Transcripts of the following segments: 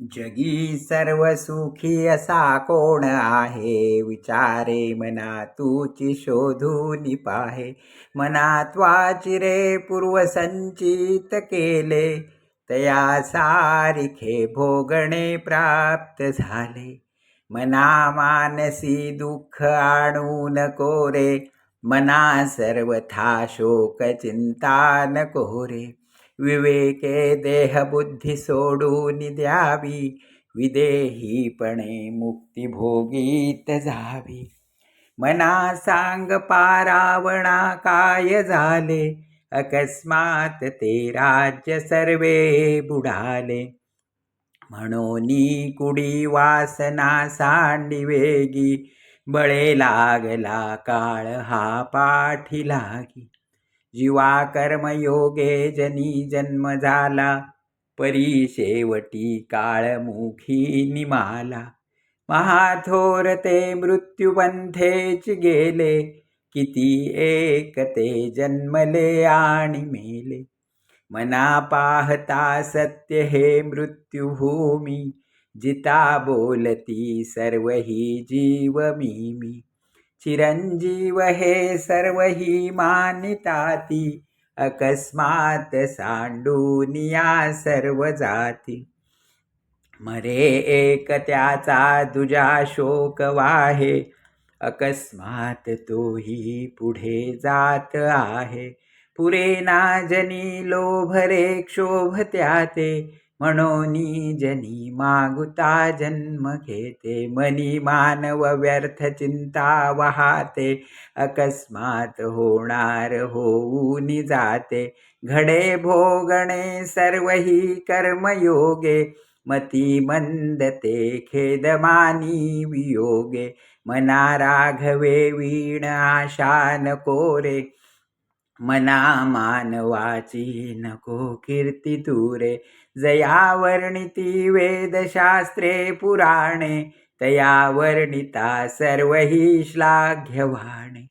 जगी सर्व सुखी असा कोण आहे? विचारे मना तूची शोधून पाहे मनात वाचिरे पूर्वसंचित केले. तया सारिखे भोगणे प्राप्त झाले. मना मानसी दुःख आणू नको रे. मना सर्वथा शोक चिंता नको रे. विवेके देहबुद्धी सोडून द्यावी विदेहीपणे मुक्ती भोगीत जावी मना सांग पारावणा काय झाले अकस्मात ते राज्य सर्वे बुडाले म्हणून कुडी वासना सांडी वेगी बळे लागला काळ हा पाठी लागी जीवा कर्मयोगे जनी जन्म झाला परी शेवटी काळमुखी निमाला. महाथोर ते मृत्युपंथेच गेले किती एक ते जन्मले आणि मेले. मना पाहता सत्य हे मृत्युभूमी जिता बोलती सर्व ही जीव मी मी चिरंजीव हे सर्व ही मानिताती अकस्मात सांडूनिया सर्व जाती मरे एक त्याचा दुजा शोक वाहे अकस्मात तोही पुढे जात आहे। पुरे ना जनी लोभरे क्षोभ त्याते म्हणून जनी मागुता जन्म घेते मनी मानव व्यर्थ चिंता वाहते अकस्मात होणार होऊन जाते. घडे भोगणे सर्व ही कर्मयोगे मती मंदते खेदमानी वियोगे. मना राघवे वीण आशा नको रे मना मानवाची नको कीर्ती तुरे. जया वर्णिती वेदशास्त्रे पुराणे तया वर्णिता सर्व ही श्लाघ्यवाणे.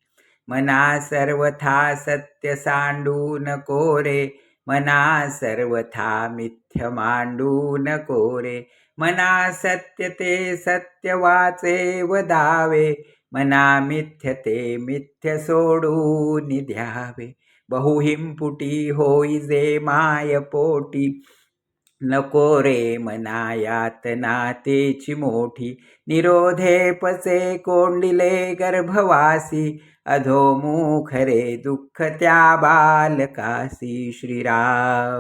मना सर्वथा सत्य सांडू नको रे. मना सर्वथा मिथ्य मांडू नको रे. मना सत्य ते सत्य वाचे वदावे मना मिथ्य ते मिथ्य सोडून द्यावे. बहुहिंपुटी होई जे माय पोटी. नको रे मना नातेची मोठी. निरोधे पचे कोंडिले गर्भवासी. अधोमुख रे दुःख त्या बालकासी. श्रीराम.